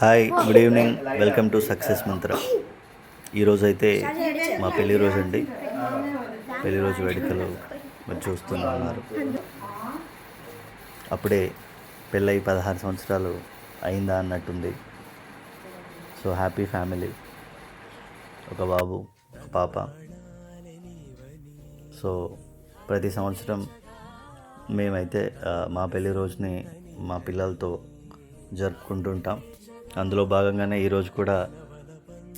Hi good evening. Welcome to success Mantra. ఈరోజు అయితే మా పెళ్ళి రోజు అండి పెళ్ళి రోజు వేడుకలు మీరు చూస్తున్నారు అప్పుడే పెళ్ళై పదహారు సంవత్సరాలు అయిందా అన్నట్టుంది. So happy family. ఒక బాబు ఒక పాప. సో ప్రతి సంవత్సరం మేమైతే మా పెళ్ళి రోజుని మా పిల్లలతో జరుపుకుంటుంటాం. అందులో భాగంగానే ఈరోజు కూడా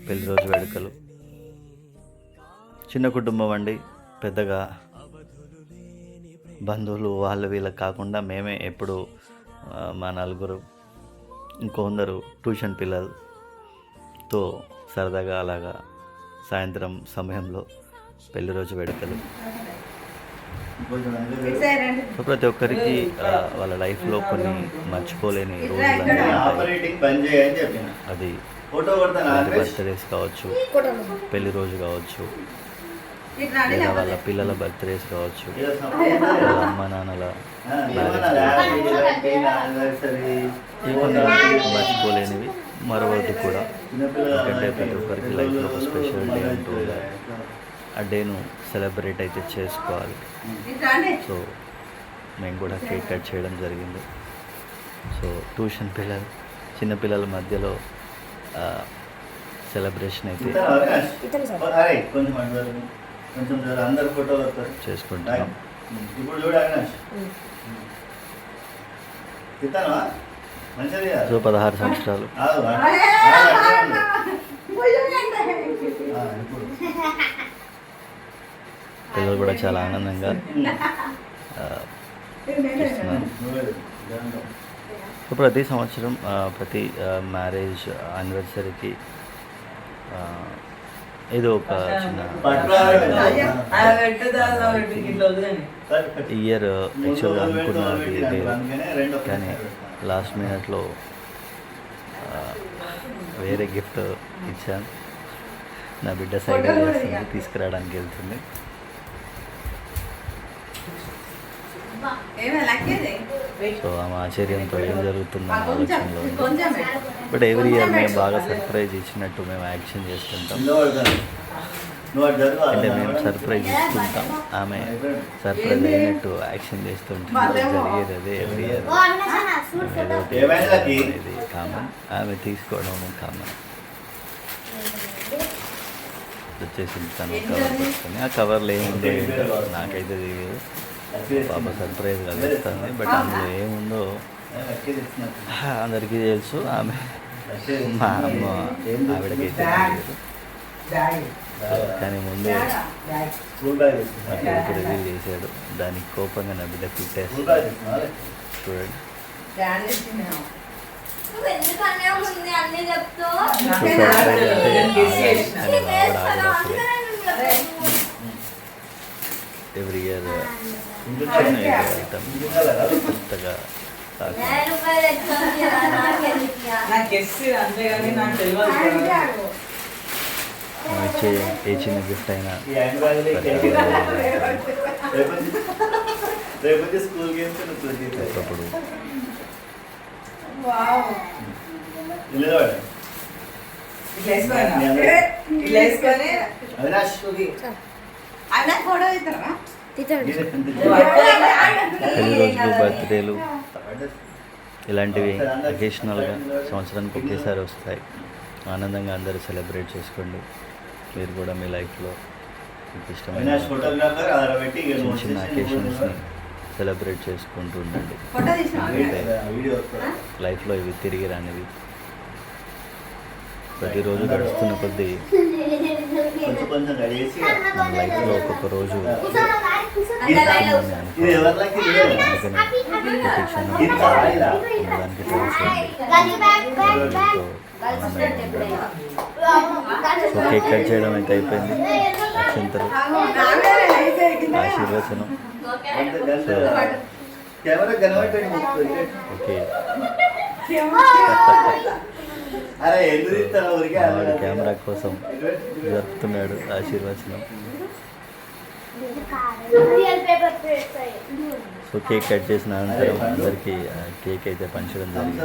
పెళ్ళి రోజు వేడుకలు. చిన్న కుటుంబం అండి పెద్దగా బంధువులు వాళ్ళు వీళ్ళకి కాకుండా మేమే ఎప్పుడు మా నలుగురు ఇంకొందరు ట్యూషన్ పిల్లలతో సరదాగా అలాగా సాయంత్రం సమయంలో పెళ్ళి రోజు వేడుకలు. సో ప్రతి ఒక్కరికి వాళ్ళ లైఫ్లో కొన్ని మర్చిపోలేని రోజులు అది బర్త్డేస్ కావచ్చు పెళ్ళి రోజు కావచ్చు లేదా వాళ్ళ పిల్లల బర్త్డేస్ కావచ్చు వాళ్ళ అమ్మ నాన్నల ఈ కొన్ని మర్చిపోలేనివి. మరొకటి కూడా. ఎందుకంటే ప్రతి ఒక్కరికి లైఫ్లో ఒక స్పెషల్ డే అంటూ ఉండాలి. ఆ డేను సెలబ్రేట్ అయితే చేసుకోవాలి. సో మేము కూడా కేక్ కట్ చేయడం జరిగింది. సో ట్యూషన్ పిల్లలు చిన్న పిల్లల మధ్యలో సెలబ్రేషన్ అయితే మంచిది సో పదహారు సంవత్సరాలు. ఇప్పుడు. పిల్లలు కూడా చాలా ఆనందంగా ఇస్తున్నాను సో ప్రతి సంవత్సరం ప్రతి మ్యారేజ్ యానివర్సరీకి ఏదో ఒక చిన్న ఇయర్ యాక్చువల్గా అనుకున్నది లేదు కానీ లాస్ట్ మినిట్లో వేరే గిఫ్ట్ ఇచ్చాను. నా బిడ్డ సైడ్ తీసుకురావడానికి వెళ్తుంది. సో ఆమె ఆశ్చర్యంతో ఏం జరుగుతుందో ఆలోచనలో. బట్ ఎవ్రీ ఇయర్ మేము బాగా సర్ప్రైజ్ ఇచ్చినట్టు మేము యాక్షన్ చేస్తుంటాం. అటు మేము సర్ప్రైజ్ ఇస్తుంటాం ఆమె సర్ప్రైజ్ అయినట్టు యాక్షన్ చేస్తుంటుంది. జరిగేది అదే ఎవ్రీ ఇయర్? ఇది కామన్. ఆమె తీసుకోవడం కామన్. వచ్చేసి తను కవర్ పట్టుకొని. ఆ కవర్లో ఏముందో నాకైతే తెలియదు. పాప సర్ప్రైజ్ కలుగుతుంది బట్ అందులో ఏముందో. అందరికీ తెలుసు. ఆమె మా అమ్మ ఆవిడకైతే కానీ ముందే? కొడుకు రివీల్ చేశాడు. దానికి కోపంగా నా బిడ్డ తెచ్చినా? చూడండి. ఎవ్రీ ఇయర్ ఇంకొంచెం వెళ్తాం కొత్తగా కాకుండా నేను రూపాయలు ఎత్తుకొని నాకెందుకు నాకు ఎస్సీ అంతేగాని నాకు తెలియదు కదా. మనం ఇచ్చే ఏ చిన్న గిఫ్ట్ అయినా ఒకప్పుడు. అవినాష్. ఫోటో ఎంత పెళ్ళి రోజులు బర్త్డేలు ఇలాంటివి అకేషనల్గా సంవత్సరానికి ఒకేసారి వస్తాయి. ఆనందంగా అందరూ సెలబ్రేట్ చేసుకోండి. మీరు కూడా మీ లైఫ్లో మీకు ఇష్టమైన చిన్న చిన్న అకేషన్స్ని సెలబ్రేట్ చేసుకుంటూ ఉండండి. ఫోటో తీసినా? ఎందుకంటే వీడియో వస్తుందా? లైఫ్లో ఇవి తిరిగి రానివి. ప్రతిరోజు గడుస్తున్న కొద్దీ మన లైఫ్లో ఒక్కొక్క రోజు కేక్ కట్ చేయడం అయితే అయిపోయింది? అక్షంతలు ఆశీర్వచనం. ఓకే కెమెరా కోసం జరుపుతున్నాడు ఆశీర్వచనం. సో కేక్ కట్ చేసిన అనంతరం అందరికీ కేక్ అయితే పంచడం జరిగింది.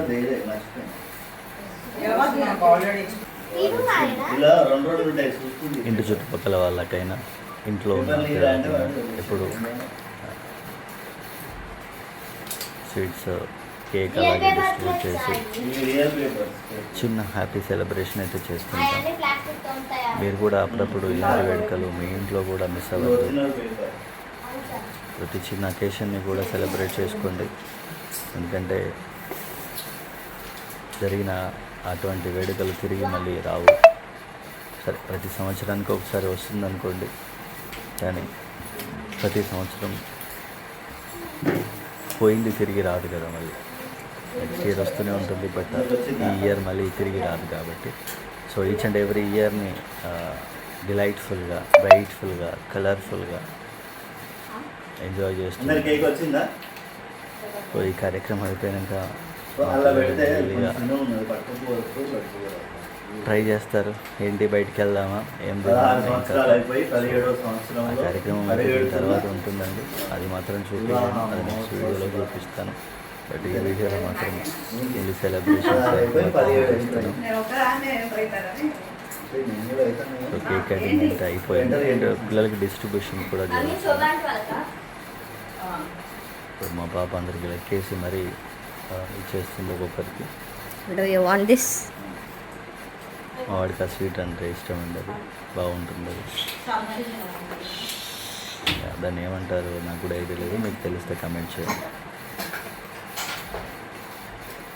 ఇంటి చుట్టుపక్కల వాళ్ళకైనా ఇంట్లో ఎప్పుడు. స్వీట్స్ కేక్ అలాగే డిస్ట్రిబ్యూట్ చేసి చిన్న హ్యాపీ సెలబ్రేషన్ అయితే ఉంటాయా మీరు కూడా అప్పుడప్పుడు ఇలాంటి వేడుకలు మీ ఇంట్లో కూడా మిస్ అవ్వద్దు. ప్రతి చిన్న అకేషన్ని కూడా సెలబ్రేట్ చేసుకోండి. ఎందుకంటే జరిగిన అటువంటి వేడుకలు తిరిగి మళ్ళీ రావు. సరే ప్రతి సంవత్సరానికి ఒకసారి వస్తుంది అనుకోండి కానీ ప్రతి సంవత్సరం పోయింది తిరిగి రాదు కదా మళ్ళీ. నెక్స్ట్ ఇయర్ వస్తూనే ఉంటుంది బట్ ఈ ఇయర్ మళ్ళీ తిరిగి రాదు కాబట్టి. సో ఈచ్ అండ్ ఎవ్రీ ఇయర్ని డిలైట్ఫుల్గా బ్రైట్ఫుల్గా కలర్ఫుల్గా ఎంజాయ్ చేస్తుంది సో ఈ కార్యక్రమం అయిపోయాక ట్రై చేస్తారు. ఏంటి బయటికి వెళ్దామా? ఏం కార్యక్రమం అయిపోయిన తర్వాత ఉంటుందండి. అది మాత్రం చూపించాను అది నెక్స్ట్ వీడియోలో చూపిస్తాను. ఈ వీడియోలో మాత్రం ఇల్లు సెలబ్రేషన్స్ కేక్ కటింగ్ అయితే అయిపోయింది. అండ్ పిల్లలకి డిస్ట్రిబ్యూషన్ కూడా ఇప్పుడు మా పాప అందరికి లెక్కేసి మరీ ఇచ్చేస్తుంది ఒక్కొక్కరికి. This? మా వాడికి ఆ స్వీట్ అంటే ఇష్టం ఉండదు. బాగుంటుంది. దాన్ని ఏమంటారు? నాకు కూడా ఐడియా లేదు. మీకు తెలిస్తే కమెంట్ చేయండి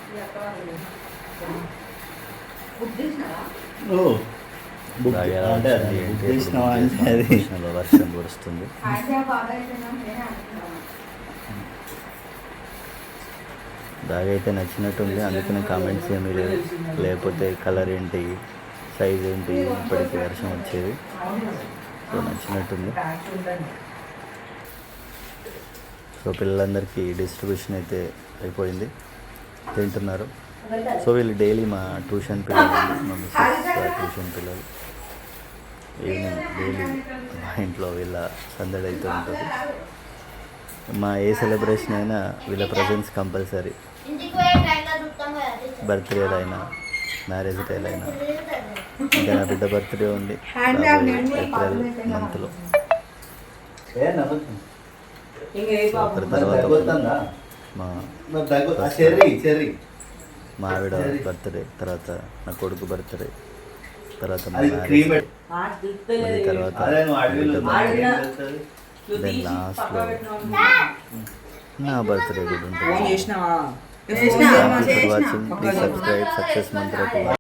బుక్ చేసినావా బాగా ఎలా అంటే వచ్చింది ఏంటి ఎప్పుడు చేసినావా బుక్ అంటే చేసినావా? అది కృష్ణలో వర్షం కురుస్తుంది. బాగా అయితే నచ్చినట్టుంది. అందుకనే కామెంట్స్ ఏమీ లేదు. లేకపోతే కలర్ ఏంటి సైజ్ ఏంటి ఇప్పటికి వర్షం వచ్చేది. సో నచ్చినట్టుంది. సో పిల్లలందరికీ డిస్ట్రిబ్యూషన్ అయితే అయిపోయింది. తింటున్నారు. సో వీళ్ళు డైలీ మా ట్యూషన్ పిల్లలు మా మిస్సెస్ ట్యూషన్ పిల్లలు. ఈవినింగ్ డైలీ మా ఇంట్లో వీళ్ళ సందడి అయితే ఉంటుంది. మా ఏ సెలబ్రేషన్ అయినా వీళ్ళ ప్రజెన్స్ కంపల్సరీ బర్త్డేలు అయినా మ్యారేజ్ డేలు అయినా ఇంకా నా బిడ్డ బర్త్డే ఉంది. ఏప్రిల్ మంత్లో తర్వాత మా మా ఆవిడ బర్త్డే తర్వాత నా కొడుకు బర్త్డే తర్వాత తర్వాత పెట్టినావు. నా బర్త్డే కూడా ఉంటుంది. you for watching.